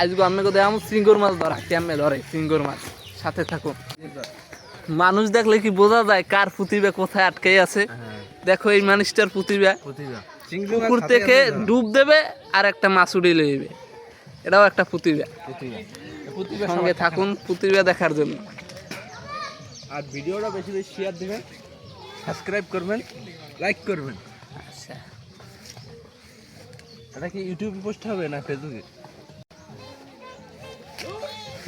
আজকে আমি কোথায় আমার সিঙ্গর মাছ ধরা কেমনে ধরে সিঙ্গর মাছ? সাথে থাকুন মানুষ দেখলে কি বোঝা যায় কার প্রতিভা কোথায় আটকে আছে? দেখো এই মানুষটার প্রতিভা। পুকুর থেকে ডুব দেবে আর একটা মাছ উড়ে লইবে এটাও একটা প্রতিভা। সঙ্গে থাকুন প্রতিভা দেখার জন্য। আর ভিডিওটা বেশি বেশি শেয়ার দিবেন সাবস্ক্রাইব করবেন লাইক করবেন। আচ্ছা। এটা কি ইউটিউবে পোস্ট হবে না ফেসবুকে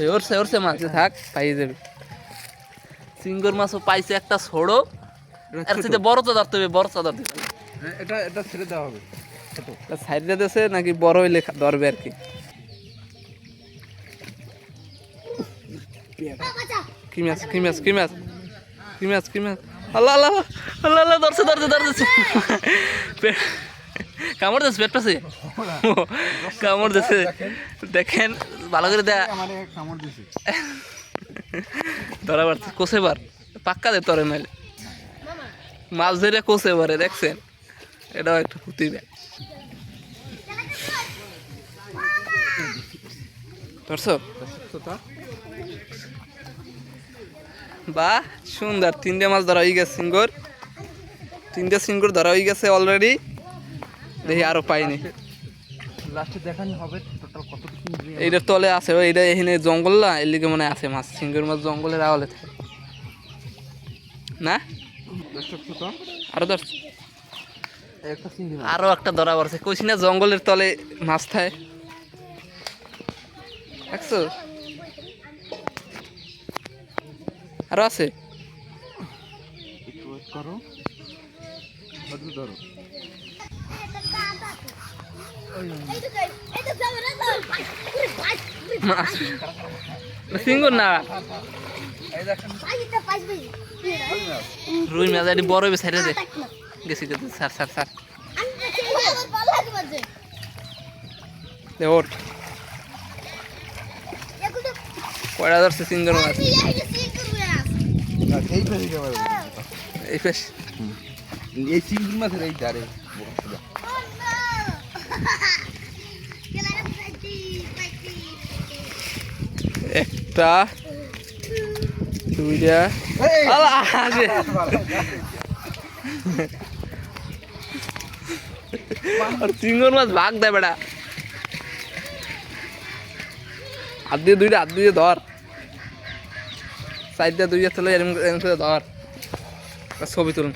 এই ওরসে ওরসে মাছে থাক পাই যাবে সিঙ্গর মাছও পাইছে একটা ছোড়ো। আর সাথে বড় তো ধরতে হবে বড় তো ধরতে হবে হ্যাঁ, এটা এটা ছেড়ে দেওয়া হবে। সাইডে দেশে নাকি বড় হইলে ধরবে আর কি? কি মাছ কি মাছ কি মাছ? কি মাছ কি মাছ? আল্লাহ আল্লাহ আল্লাহ আল্লাহ ধরছে ধরছে ধরছে। কামড় পেট পাশে কামড় দেখেন ভালো করে দেয়া ধরা পারছে কোসে বার। পাক্কা দে তরে মেলে মাছ ধরে কোসে বারে দেখছেন? এটাও একটা প্রতিভা ধরছো? বাহ সুন্দর। তিনটে মাছ ধরা হয়ে গেছে সিঙ্গর। তিনটে সিঙ্গর ধরা হয়ে গেছে অলরেডি দেখি আরও পাইনি। লাস্টে দেখানো হবে টোটাল কত এইটার তলে আছে ও এখানে জঙ্গল না? এর লিগে মনে আছে মাছ সিঙ্গর মাছ জঙ্গলের আওয়ালে থাকে। না? আরও ধর আরও একটা ধরা পড়ছে। কইছি না জঙ্গলের তলে মাছ থাকে। দেখছ? আরও আছে? করো। ধরো সিঙ্গর না। রুই মাছ এটি বড় হবে সাইডে গেছি গেছি স্যার স্যার স্যার দে ওর কয়টা ধরছে সিঙ্গর মাছ? এই চিংড়ি মাছের এই ধারে। একটা দুইটা। চিঙ্গর মাছ ভাগ দেয় বেটা। হাত দিয়ে দুইটা, হাত দিয়ে ধর। সাইড দিয়ে দুইটা চলে এরকম করে ধর। ছবি তুলুন।